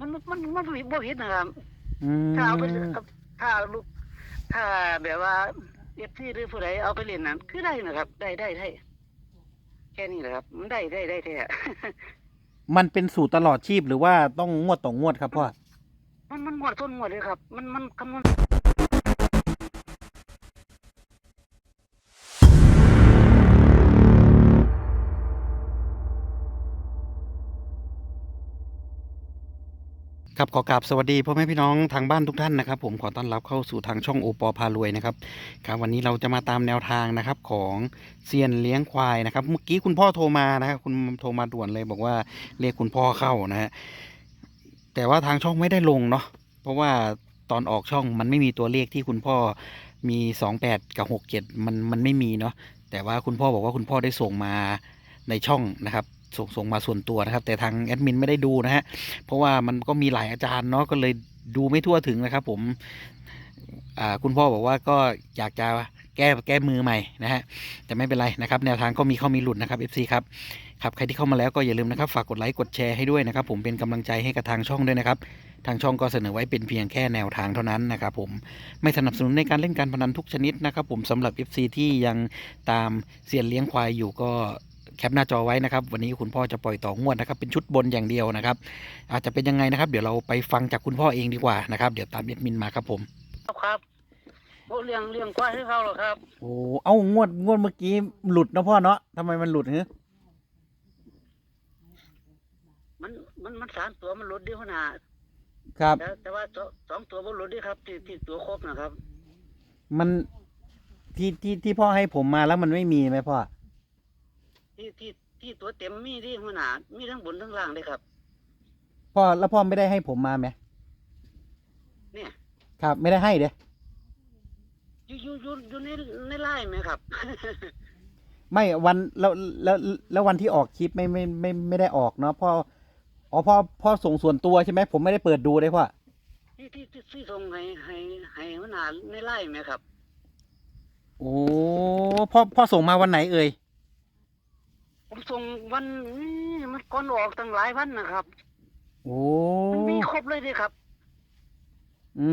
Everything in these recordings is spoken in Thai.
มันมันมันมันบ่บ่ผิดนะครับอืมถ้าเอาไปถ้าลูกถ้าแบบว่าเอฟซีหรือผู้ใดเอาไปเล่นนั้นคือได้นะครับ ได้ได้ได้แค่นี้แหละครับมันได้ได้ได้แท้ มันเป็นสูตรตลอดชีพหรือว่าต้องงวดต่องวดครับพ่อ มันมันงวดต้นงวดเลยครับ มันมันคำนวณ ครับขอกราบสวัสดีพ่อแม่พี่น้องทางบ้านทุกท่านนะครับ ผมขอต้อนรับเข้าสู่ทางช่องโอปอพารวยนะครับครับวันนี้เราจะมาตามแนวทางนะครับของเซียนเลี้ยงควายนะครับ เมื่อกี้คุณพ่อโทรมานะครับคุณโทรมาด่วนเลยบอกว่าเรียกคุณพ่อเข้านะฮะแต่ว่าทางช่องไม่ได้ลงเนาะเพราะว่าตอนออกช่องมันไม่มีตัวเลขที่คุณพ่อมีสองแปดกับหกเจ็ดมันมันไม่มีเนาะแต่ว่าคุณพ่อบอกว่าคุณพ่อได้ส่งมาในช่องนะครับ ส่งส่งมาส่วนตัวนะครับ แต่ทางแอดมินไม่ได้ดูนะฮะเพราะว่ามันก็มีหลายอาจารย์เนาะก็เลยดูไม่ทั่วถึงนะครับ ผมคุณพ่อบอกว่าก็อยากจะแก้แก้มือใหม่นะฮะแต่ไม่เป็นไรนะครับ แนวทางก็มีเข้ามีหลุดนะครับ FC ครับครับใครที่เข้ามาแล้วก็อย่าลืมนะครับ ฝากกดไลค์กดแชร์ให้ด้วยนะครับ ผมเป็นกำลังใจให้กับทางช่องด้วยนะครับ ทางช่องก็เสนอไว้เป็นเพียงแค่แนวทางเท่านั้นนะครับ ผมไม่สนับสนุนในการเล่นการพนันทุกชนิดนะครับ ผมสำหรับ FC ที่ยังตามเซียนเลี้ยงควายอยู่ก็ แคปหน้าจอไว้นะครับ วันนี้คุณพ่อจะปล่อยต่องวดนะครับ เป็นชุดบนอย่างเดียวนะครับ อาจจะเป็นยังไงนะครับ เดี๋ยวเราไปฟังจากคุณพ่อเองดีกว่านะครับเดี๋ยวตามเอ็ดมินมาครับผมครับครับโอ้เลี้ยงเลี้ยงควายให้เขาหรอครับ โอ้เอ้างวดงวดเมื่อกี้หลุดนะพ่อเนาะทำไมมันหลุดเฮ้มันมันมันสามตัวมันลดเดียวหนาครับ แต่แต่ว่าสองสองตัวมันลดเดีครับที่ที่ตัวครบนะครับ มันที่ที่ที่พ่อให้ผมมาแล้วมันไม่มีไหมพ่อ ที่ที่ที่ตัวเต็มมีที่หัวหนามีทั้งบนทั้งล่างเลยครับ พ่อแล้วพ่อไม่ได้ให้ผมมาไหมเนี่ย ครับ ไม่ได้ให้เด้อยู่อยู่อยู่อยู่ในในไล่ไหมครับ ไม่วันแล้วแล้วแล้ววันที่ออกคลิปไม่ไม่ไม่ไม่ได้ออกเนาะพ่ออ๋อพ่อพ่อส่งส่วนตัวใช่ไหมผมไม่ได้เปิดดูเลยพ่อที่ที่ที่ที่ส่งให้ให้ให้หัวหนาในไล่ไหมครับ โอ้พ่อพ่อส่งมาวันไหนเอ่ยผม ส่งวันนี้มันก่อนออกตั้งหลายวันนะครับ โอ้มันมีครบเลยดิครับ อื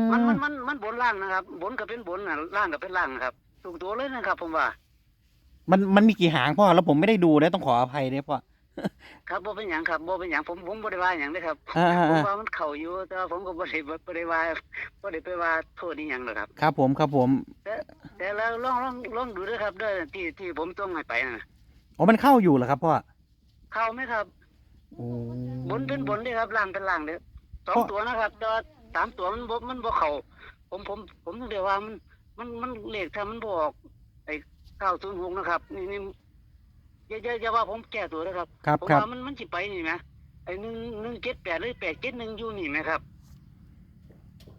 มมันมันมันมันบนล่างนะครับ บนก็เป็นบนนะล่างก็เป็นล่างนะครับถูกตัวเลยนะครับ ผมว่า มันมันมีกี่หางพ่อแล้วผมไม่ได้ดูนะต้องขออภัยด้วยพ่อครับบ่เป็นหยังครับบ่เป็นหยังผมผมบ่ได้ว่าหยังเลยครับอ่าอ่าผมอ่าว่ามันเข้าอยู่แต่ว่าผมก็บ่ได้บ่ได้ว่าบ่ได้ไปว่าโทษนี่หยังหรอกครับ ครับผมครับผม แต่แล้วลองลองลองดูด้วยครับเด้อที่ที่ผมต้องให้ไปนะ อ๋อมันเข้าอยู่เหรอครับพ่อเข้าไหมครับโอ้บนเป็นบนเด้ครับล่างเป็นล่างเด้อสองเพราะตัวนะครับแต่ว่าสามตัวมันบ่มันบ่เข้าผมผม ผมต้องเรียกว่ามัน มันมันเลขถ้ามันบ่ออกไอ้906นะครับ นี่นี่อย่าอย่าอย่าว่าผมแก้ตัวนะครับครับผมครับว่ามันมันสิไปนี่ไหมไอ้หนึ่งหนึ่งเจ็ดแปดหรือแปดเจ็ดหนึ่งอยู่นี่ไหมครับ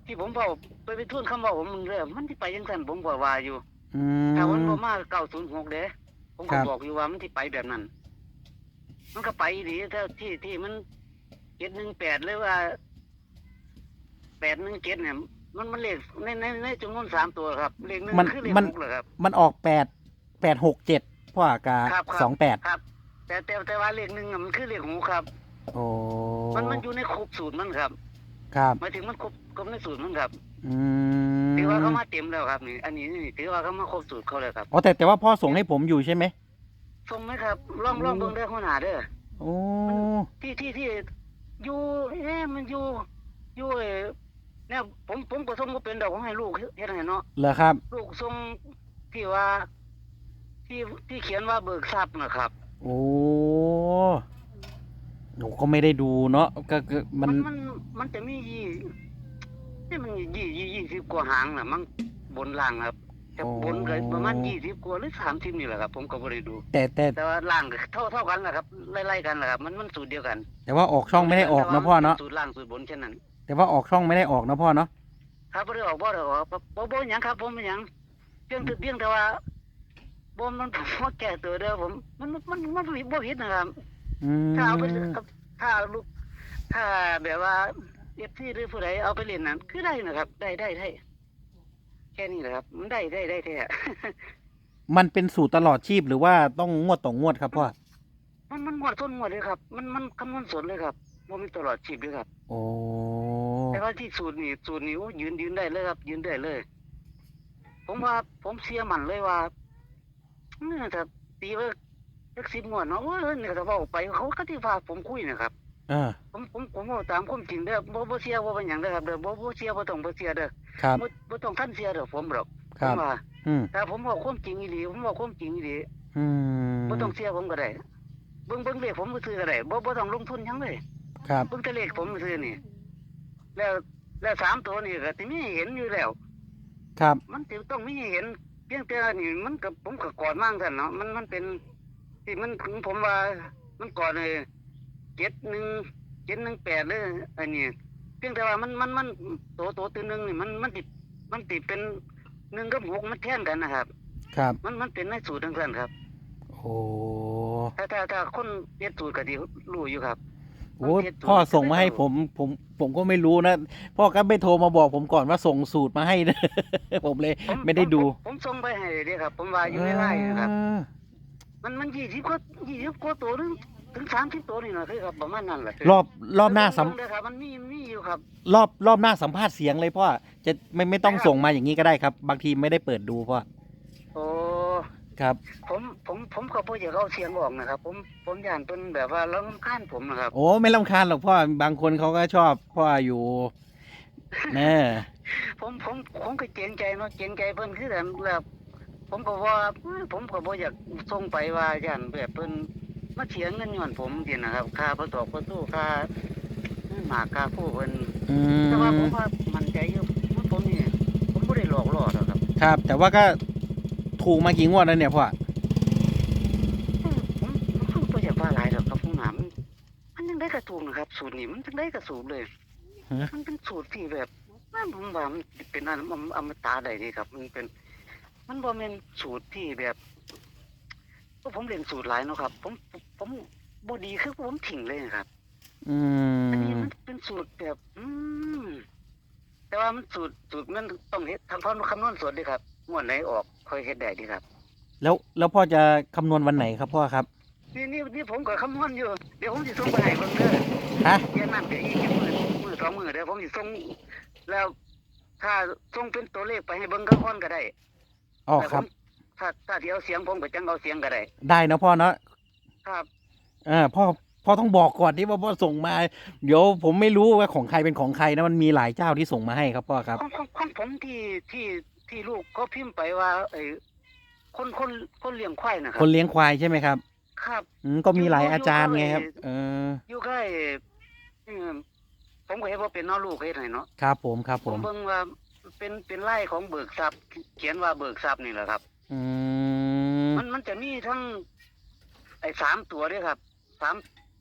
ที่ผมบอกไปไปทุ่นคำบอกผมมึงเด้อมันสิไปยังสั่นผมบอกว่าอยู่อืถ้ามันมบ่มาเก้าศูนย์หกเด้ ผมครัก็บบอกอยู่ว่ามันสิไปแบบนั้น มันก็ไปดีถ้าที่ที่มันเจ็ดหนึ่งแปดหรือว่าแปดหนึ่งเจ็ดเนี่ย มันมันเลขในในในจำนวนสามตัวครับเลขหนึ่งมันคือเลขมัน หกเหรอครับ มันออกแปดแปดหกเจ็ดพ่อกาครับครับ สองแปดครับ แต่แต่แต่ว่าเลขหนึ่งอะมันคือเลขหกครับ โอ้มันมันอยู่ในครบสูตรมันครับครับ หมายถึงมันครบครบในสูตรมันครับ อืมถือว่าเขามาเต็มแล้วครับนี่อันนี้นี่ถือว่าเขามาครบสูตรเขาแล้วครับอ๋อแต่แต่ว่าพ่อส่งให้ผมอยู่ใช่ไหมส่งไหมครับลองลองเบิ่งได้ข้อหน้าเด้อโอ้ที่ที่ที่อยู่เอ๊ะมันอยู่อยู่เอ่อเนี่ยผมผมก็ส่งบ่เป็นดอกผมให้ลูกเฮ็ดให้เนาะเหรอครับ ลูกส่งที่ว่า ที่ที่เขียนว่าเบิกทรัพย์นะครับ โอ้หนูก็ไม่ได้ดูเนาะก็ก็มัมันนมันมันจะมียี่ นี่มันยี่ยี่ยี่สิบกว่าหางน่ะมันบนล่างครับแต่บนก็ประมาณยี่สิบกว่าหรือสามสิบนี่แหละครับ ผมก็บ่ได้ดู แต่แต่แต่ว่าล่างก็เท่าเท่ากันแหละครับไล่ๆกันแหละครับมันมันสูตรเดียวกัน แต่ว่าออกช่องไม่ได้ออกนะพ่อเนาะสูตรล่างสูตรบนเช่นนั้น แต่ว่าออกช่องไม่ได้ออกนะพ่อเนาะครับบ่ได้ออกบ่ได้ออกบ่บ่บ่หยังครับ ผมบ่หยังเพียงแต่เพียงแต่ว่าบ่มันผมว่าแก้ตัวเด้อผมมันมันมันมันบ่ผิดนะครับอืมถ้าเอาไปถ้าลูกถ้าแบบว่า FC หรือผู้ใดเอาไปเล่นนั้นคือได้นะครับ ได้ได้ได้แค่นี้แหละครับ มันได้ได้ได้แท้ มันเป็นสูตรตลอดชีพหรือว่าต้องงวดต่องวดครับพ่อ มันมันงวดต้นงวดเลยครับ มันมันคำนวณสดเลยครับอบ่มีตลอดชีพด้วยครับ โอ้ แต่ว่าที่สูตรนี่สูตรนี่โอ้ยืนยืนได้เลยครับ ยืนได้เลย ผมว่าผมเสียมันเลยว่าเนี่ยถ้าตีไว้สักสิบงวดเนาะว่าเนี่ยถ้าเว่าไปเขาก็ที่พาผมคุยนะครับ อ่าผมผมผมเอาตามความจริงเด้อบ่บ่เสียบ่เป็นหยังเด้อครับเด้อบ่บ่เสียบ่ต้องบ่เสียเด้อครับ บ่บ่ต้องท่านเสียเด้อผมหรอกคผรับ มว่าอืมถ้าผมบอกความจริงอีหลีผมบอกความจริงอีหลีอืมบ่ต้องเสียผมก็ได้เบิ่งเบิ่งเลขผมซื้อก็ได้บ่บ่ต้องลงทุนหยังเลยครับ เบิ่งแต่เลขผมซื้อนี่ แล้วแล้วสามตัวนี่ก็สิมีให้เห็นอยู่แล้ว ครับ มันจะต้องมีให้เห็น เพียงแต่นี่มันกับผมก็กอดมั่งท่านเนาะมันมันเป็นที่มันถึงผมว่ามันกอดเลย เจ็ดหนึ่งเจ็ดหนึ่งแปดเลยอันนี้เพียงแต่ว่ามันมันมันโตโตตัวหนึ่งนี่มันมันติดมันติดเป็นหนึ่งกับหกมันแทนกันนะครับ ครับ มันมันเป็นในสูตรทั้งนั้นครับ โอ้ถ้าถ้าถ้าคนเรียนสูตรก็ดีรู้อยู่ครับโอ้พ่อส่งมาให้ผมผมผมก็ไม่รู้นะ พ่อก็ไม่โทรมาบอกผมก่อนว่าส่งสูตรมาให้นะผมเลยผไม่ได้ดูผมผมส่งไปให้เลยเด้ครับ ผมว่าอยู่ในไลน์นะครับอ่ามันมันยี่สิบกว่ายี่สิบกว่าตัวถึง ถึงสามสิบตัวนี่นะคือครับประมาณนั้นแหละรอบรอบหน้าสัมเด้อครับมันมีมีอยู่ครับ รอบรอบหน้าสัมภาษณ์เสียงเลยพ่อจะไม่ไม่ต้องส่งมาอย่างนี้ก็ได้ครับ บางทีไม่ได้เปิดดูพ่อโอ้ครับ ผมผมผมก็บ่อยากเอาเสียงออกนะครับ ผมผมย่านเป็นแบบว่าเราค้านผมนะครับ โอ้ไม่ลำคาญหรอกพ่อบางคนเขาก็ชอบพ่ออยู่แน่ผมผมผมก็เกรงใจเนาะเกรงใจเพิ่นคือกันแล้วผมก็ว่าเอ้ยผมก็บ่อยากส่งไปว่าย่านแบบเพิ่น มาเสียเงินย้อนผมทีนะครับค่าประตอกประตูค่าหมากค่าผู้เพิ่นอืแต่ว่าผมมว่ามันใจอยู่ว่าผมนี่ผมบ่ได้หลอกล่อหรอกครับครับ แต่ว่าก็ถูกมากี่งวดแล้วเนี่ยพ่อผมผมบ่อยากว่าหลายหรอกครับผมหามันมันยังได้กระถูกนะครับ สูตรนี้มันยังได้กระสูตรเลยฮะมันเป็นสูตรที่แบบว่าผมว่ามันเป็นอันอมอมตะได้ดีครับ มันเป็น มันบ่แม่นสูตรที่แบบเพราะผมเรียนสูตรหลายเนาะครับ ผม ผมบ่ดีคือผมทิ้งเลยนะครับ อือันนี้มมันเป็นสูตรแบบ อืม แต่ว่ามันสูตรสูตรมันต้องเฮ็ดทำความคำนวณสดเด้ครับงวดไหนออกค่อยเฮ็ดได้ดีครับ แล้วแล้วพ่อจะคำนวณวันไหนครับพ่อครับนี่นี่นี่ผมก็คำนวณอยู่เดี๋ยวผมสิส่งไปให้เบิ่งเด้อฮะเดี๋ยวนั่นเดี๋ยวอีกจักมื้อมื้อสองมื้อเดี๋ยวผมสิส่งแล้ว ถ้าส่งเป็นตัวเลขไปให้เบิ่งก็ค่อนก็ได้อ๋อแต่คผรับ มถ้าถ้าที่เอาเสียงผมก็จังเอาเสียงก็ได้ ได้นะพ่อเนาะ ครับเออพ่อพ่อต้องบอกก่อนที่ว่าพ่อส่งมา เดี๋ยวผมไม่รู้ว่าของใครเป็นของใครนะมันมีหลายเจ้าที่ส่งมาให้ครับพ่อครับของของของผมที่ที่ที่ลูกก็พิมพ์ไปว่าไอ้คนคนคนเลี้ยงควายนะครัคนเลี้ยงควายใช่ไหมครับครับ อืมก็มีหลายอาจารย์ไงครับ เอออยู่ใกล้อืมผมก็เห็นว่าเป็นเน้อลูกเฮ็ดให้เนาะครับผมครับผผมมเบิ่งว่าเป็นเป็นไร่ของเบิกทรัพย์เขียนว่าเบิกทรัพย์นี่แหละครับ อืมมันมันจะมีทั้ง ไอ้สามตัวด้วยครับสาม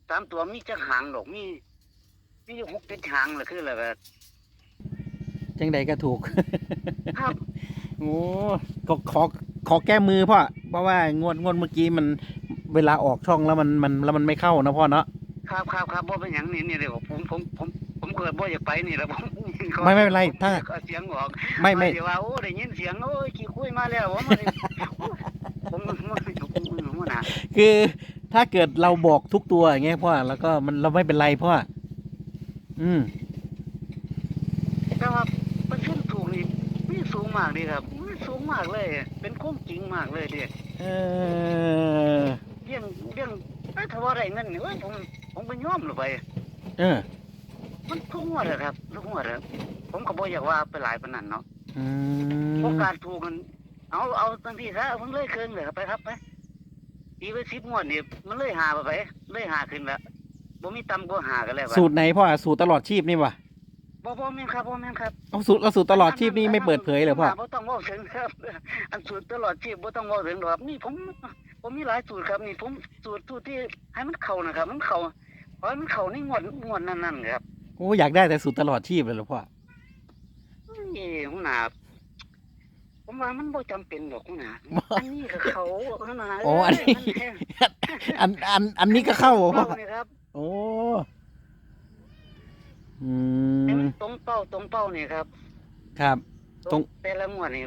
สามตัวมีจักหางดอกมีมีอยู่หกเจ็ดหางเลยคืออะไรแบบจังใดก็ถูก ครับ โอ้ขอขอขอแก้มือพ่อเพราะว่างวดงวดเมื่อกี้มันเวลาออกช่องแล้วมันมันแล้วมันไม่เข้านะพ่อเนาะครับครับครับบ่เป็นหยังนี่นี่เดี๋ยวผมผมผมผมเกิดบ่อยากไปนี่แหล้วผมไม่ไม่เป็นไรถ้าเอาเสียงออกไม่ไม่เดี๋ยวว่าโอ้ได้ยินเสียงโอ้ยขี้คุยมาแล้วว่ามันผมมั นมันมันนะคือถ้าเกิดเราบอกทุกตัวอย่างเงี้ยพ่อแล้วก็มันเราไม่เป็นไรพ่ออืมแต่ว่าเปอร์เซ็นต์ถูกนี่มีสูงมากดีครับมีสูงมากเลย เป็นความจริงมากเลยเดิเออเรื่องเรื่องเอ้ยถ้าว่าได้เงินนี่เอ้ยผมผมก็ยอมลงไปเออ มันทุกงวดเลยครับทุกงวดเลยผมก็บ่อยากว่าไปหลายปานนั้นเนาะอืโอมกาสถูกมันเอาเอาตั้งที่ซะเอาเพิ่งเลยเครื่องเลยครับไปครับไป ตีไปสิบงวดนี่มันเลยหาไปไปเลยหาขึ้นแล้วบ่มีต่ำกว่าหากันแล้วสูตรไหนพ่อสูตรตลอดชีพนี่วะบ่บ่แม่นครับบ่แม่นครับเอาสูตรเอาสูตรตลอดชีพนี่ไม่เปิดเผยเหรอพ่อบ่ต้องเว้าถึงครับอันสูตรตลอดชีพบ่ต้องเว้าถึงหรอกครับนี่ผมผมมีหลายสูตรครับนี่ผมสูตรสูตรที่ให้มันเข้านะครับ มันเข้าขอให้มันเข้าในงวดงวดนั้นๆครับโอ้อยากได้แต่สูตรตลอดชีพเลยเหรอพ่อเอ้หัวหน้า ผมว่ามันบ่จำเป็นหรอกหัวหน้าอันนี้ก็เขาหัวหน้าโอ้อันนี้เยมันแพงอันอันอันนี้ก็เข้าเหรอพ่อเป้านี่ครับโอ้อืให้มมันตรงเป้าตรงเป้านี่ครับครับ ตรง แต่ละงวดนี่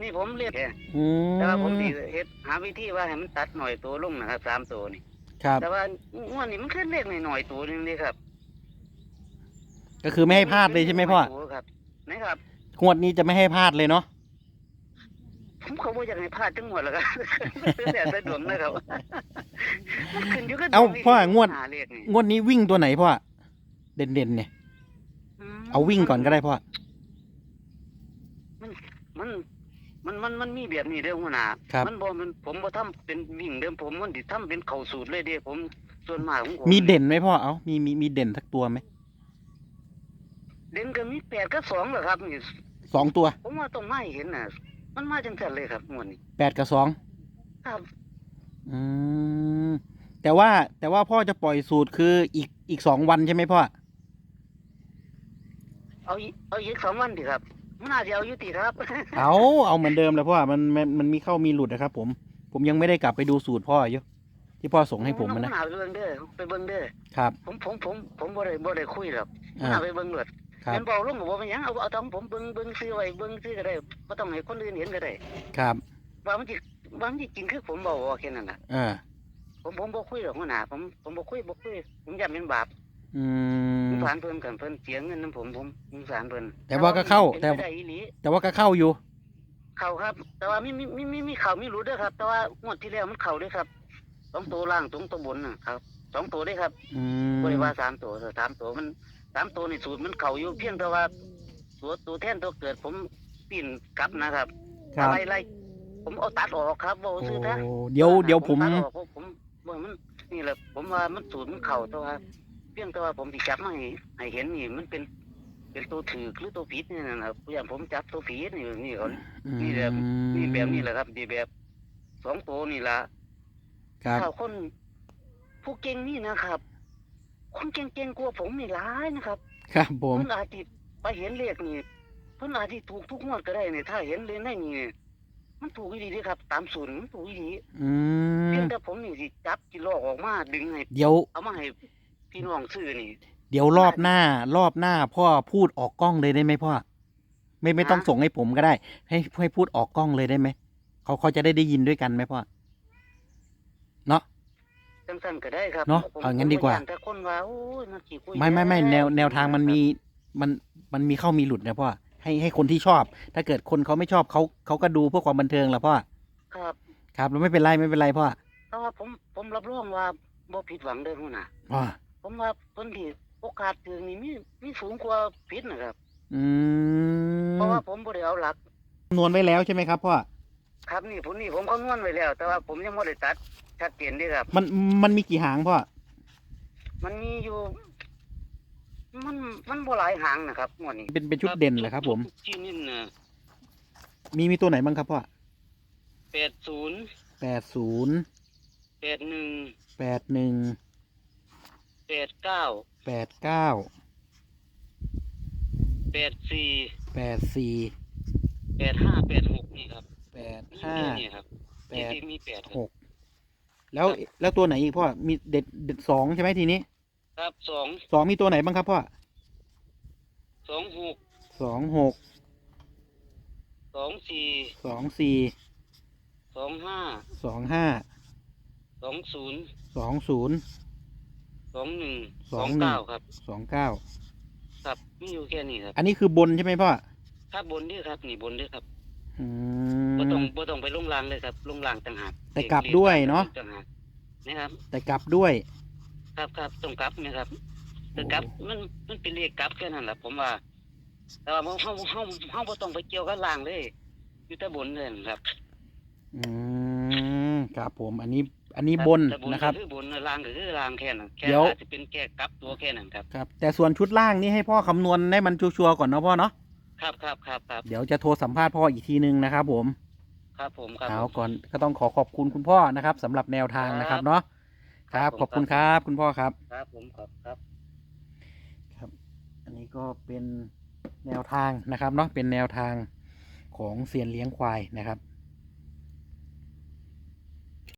นี่ผมเรียกแค่อืมแต่ว่าผมสิเฮ็ดหาวิธีว่าให้มันตัดหน่อยตัวลงนะครับสามตัวนี่ ครับ แต่ว่างวดนี้มันแค่เล็กหน่อยๆตัวนึงนี่ครับก็คือไม่ให้พลาดเลยใช่ไหมพ่อถูกครับนะครับ งวดนี้จะไม่ให้พลาดเลยเนาะผมเขา บอกอยากให้พลาดจังหวดแล้วครับแต่สะดวกนะครับมันขึ้นอยู่กับเอ้าดวพ่องวด หาเลขนี่งวดนี้วิ่งตัวไหนพ่อเด่นเด่นๆเนี่ยมเอาวิ่งก่อนก็ได้พ่อมัน มันมันมันมีแบบนี้เด้อหัวหน้า ครับ มันบ่มันผมบ่ทำเป็นวิ่งเด้อผมมันสิทำเป็นเข้าสูตรเลยเด้ผมส่วนมากของผมมีเด่นไหมพ่อเอ้ามีมีมีเด่นสักตัวไหมเด่นก็มีแปดกับสองเหรอครับนี่สองตัว ผมว่าต้องมาให้เห็นน่ะ มันมาจังซั่นเลยครับงวดนี้แปดกับสองครับอืมแต่ว่าแต่ว่าพ่อจะปล่อยสูตรคืออีกอีกสองวันใช่ไหมพ่อเอาอีเอาอีกสองวันดิครับมันน่าจะเอาอยู่ติครับ เอาเอาเหมือนเดิมเลยพ่อมันมันมันมีเข้ามีหลุดนะครับ ผม ผมยังไม่ได้กลับไปดูสูตรพ่ออยู่ที่พ่อส่งให้ผมอะนะนน่าไปเบิ่งเด้อไปเบิ่งเด้อครับ ผมผมผมผมบ่ได้บ่ได้คุยหรอกมันอ่าน่าไปเบิ่งเลือด ครับเห็นบอกลุงบอกว่าเป็นหยังเอาเอาตองผมเบิ่งเบิ่งซื้อไว้เบิ่งซื้อก็ได้บ่ต้องให้คนอื่นเห็นก็ได้ครับว่ามันสิว่ามันสิกินคือผมบอกว่าแค่นั้นน่ะอ่าผมผมบ่คุยหรอกหัวหน้าผมผมบ่คุยบ่คุยผมย้ำเป็นบาปอืสมงสารเพิ่นกันเพิ่นเสียเงินนํผมผมสงสารเพิ่นแต่ว่าก็เข้าแต่ แต่ว่าได้อีหลี แต่ว่าก็เข้าอยู่ เข้าครับ แต่ว่ามีมีมีมีมีเข้ามีรู้เด้อครับ แต่ว่างวดที่แล้วมันเข้าเด้อครับสองตัวล่างตรงตัวบนน่ะครับสองตัวเด้อครับอืมบ่ได้ว่าสามตัวเออสามตัวมัน สามตัวนี่สูตรมันเข้าอยู่เพียงแต่ว่าตัวตัวแทนตัวเกิดผมปีนกลับนะครับครับอะไรไรผมเอาตัดออกครับบ่โอ้ซื้อนะเดี๋ยวเดี๋ยวผมตัดออกเพราะผมว่ามันนี่แหละผมว่ามันสูตรมันเข้าแต่ว่าเพียงแต่ว่าผมสิจับมาให้ให้เห็นนี่มันเป็น เป็นตัวถือหรือตัวผิดนี่นะครับอย่างผมจับตัวผิดนี่นี่เขานี่แบบนี่แบบนี้แหละครับนี่แบบสองตัวนี่ละครับถ้าคนผู้เก่งนี่นะครับ คนเก่งๆกว่าผมนี่หลายนะครับครับผมเพิ่นอาจจะไปเห็นเลขนี่เพิ่นอาจจะถูกทุกงวดก็ได้เนี่ยถ้าเห็นเลยในนี่มันถูกอีดีเด้ครับ ตามศูนย์มันถูกอีดีอืเพียมงแต่ผมนี่สิจับกิโลออกมาดึงให้เดี๋ยว เอามาให้พี่น้องซื้อนี่ เดี๋ยวรอบหน้ารอบหน้าพ่อพูดออกกล้องเลยได้ไหมพ่อไม่ไม่ต้องฮะ ส่งให้ผมก็ได้ ให้ให้พูดออกกล้องเลยได้ไหมเขาเขาจะได้ได้ยินด้วยกันไหมพ่อเนาะ จังซั่นก็ได้ครับเนาะผมเอางั้นดีกว่าผมย่แต่คนว่าโอ้ยมันสิคุยไม่ไม่ไม่ล้วแนวแนวทางมันมีมันมันมีเข้ามีหลุดนะพ่อให้ให้คนที่ชอบ ถ้าเกิดคนเขาไม่ชอบเขาเขาก็ดูเพื่อความบันเทิงแหละพ่อครับครับแล้วไม่เป็นไรไม่เป็นไรพ่อแต่ว่าผมผมรับรองว่าบ่ผิดหวังเด้อหัวหน้าพ่อผมว่าคนที่โอกาสถึงนี่มีมีสูงกว่าผิดนะครับ อืมเพราะว่าผมบ่ได้เอาหลักคำนวณไว้แล้วใช่ไหมครับพ่อ ครับนี่ผมนี่ผมคำนวณไว้แล้ว แต่ว่าผมยังบ่ได้ตัดชัดเจนเด้ครับ มันมันมีกี่หางพ่อ มันมีอยู่ มันมันบ่หลายหางนะครับงวดนี้เป็นเป็นชุดเด่นเหรอครับ ผมที่นี่น่ะมีมีตัวไหนบ้างครับพ่อ80แปดศูนย์81แปดหนึ่ง89แปดเก้า84แปดสี่85 86นี่ครับแปดมีห้าแค่ นี้ครับแปดที่มีแปดครับหกแล้วแล้วตัวไหนอีกพ่อมีเด็ดเด็ดสองใช่ไหมทีนี้ ครับสองสองมีตัวไหนบ้างครับพ่อสองหกสองหกสองสี่สองสี่สองห้าสองห้าสองศูนย์สองศูนย์สองหนึ่งสองหนึ่งเก้าครับสองเก้าครับมีอยู่แค่นี้ครับ อันนี้คือบนใช่ไหมพ่อ ครับบนด้วยครับ นี่บนด้วยครับ อืบ่ ต้องมบ่ต้องไปลงรางเลยครับลงรางต่างหากแต่กลับด้วยเนอะต่างหากนะครับ แต่กลับด้วย ครับครับต้องกลับนะครับแต่กลับมันมันเป็นเลขกลับแค่นั้นแหละผมว่า แต่ว่าเฮาเฮาเฮาบ่ต้องไปเกี่ยวกับรางเลยอยู่แต่บนเลยครับ อืมครับผมอันนี้อันนี้บนแต่นะครับก็คือบนรางก็คือรางแค่นั้นแค่เดี๋ยวอาจจะเป็นแค่กลับตัวแค่นั้นครับครับ แต่ส่วนชุดล่างนี่ให้พ่อคำนวณได้มันชัวร์ๆก่อนเนาะพ่อเนาะครับครับครับครับเดี๋ยวจะโทรสัมภาษณ์พ่ออีกทีนึงนะครับผม ครับผมครับเอาผมก่อนก็ต้องขอขอบคุณคุณพ่อนะครับสำหรับแนวทางนะครับเนาะครับครับผมขอบคุณครับคุณพ่อครับ ครับผมครับครับ ครับ อันนี้ก็เป็นแนวทางนะครับเนาะเป็นแนวทางของเซียนเลี้ยงควายนะครับ